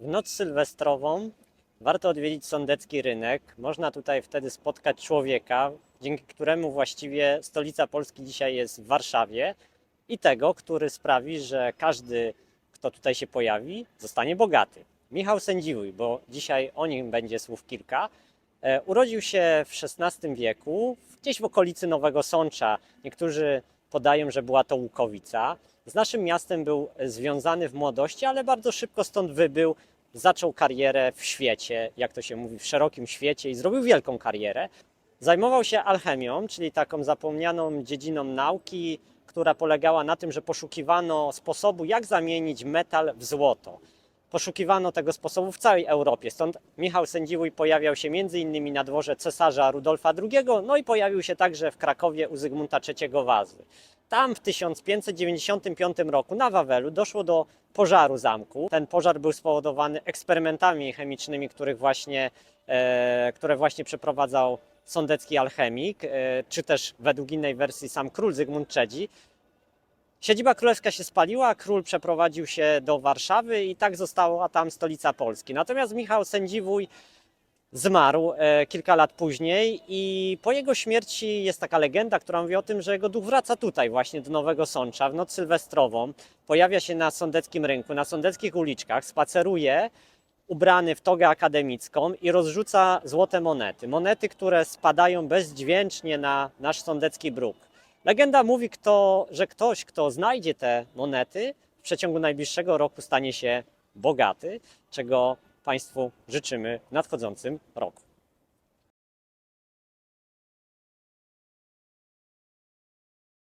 W noc sylwestrową warto odwiedzić sądecki rynek. Można tutaj wtedy spotkać człowieka, dzięki któremu właściwie stolica Polski dzisiaj jest w Warszawie i tego, który sprawi, że każdy, kto tutaj się pojawi, zostanie bogaty. Michał Sędziwój, bo dzisiaj o nim będzie słów kilka. E, Urodził się w XVI wieku, gdzieś w okolicy Nowego Sącza. Niektórzy podają, że była to Łukowica. Z naszym miastem był związany w młodości, ale bardzo szybko stąd wybył. Zaczął karierę w świecie, jak to się mówi, w szerokim świecie i zrobił wielką karierę. Zajmował się alchemią, czyli taką zapomnianą dziedziną nauki, która polegała na tym, że poszukiwano sposobu, jak zamienić metal w złoto. Poszukiwano tego sposobu w całej Europie. Stąd Michał Sędziwój pojawiał się m.in. na dworze cesarza Rudolfa II, no i pojawił się także w Krakowie u Zygmunta III Wazły. Tam w 1595 roku na Wawelu doszło do pożaru zamku. Ten pożar był spowodowany eksperymentami chemicznymi, których właśnie, e, które właśnie przeprowadzał sądecki alchemik, e, czy też według innej wersji sam król Zygmunt III. Siedziba królewska się spaliła, król przeprowadził się do Warszawy i tak została tam stolica Polski. Natomiast Michał Sędziwój zmarł e, kilka lat później i po jego śmierci jest taka legenda, która mówi o tym, że jego duch wraca tutaj właśnie do Nowego Sącza w noc sylwestrową. Pojawia się na sądeckim rynku, na sądeckich uliczkach, spaceruje ubrany w togę akademicką i rozrzuca złote monety. Monety, które spadają bezdźwięcznie na nasz sądecki bruk. Legenda mówi, kto, że ktoś, kto znajdzie te monety, w przeciągu najbliższego roku stanie się bogaty, czego Państwu życzymy w nadchodzącym roku.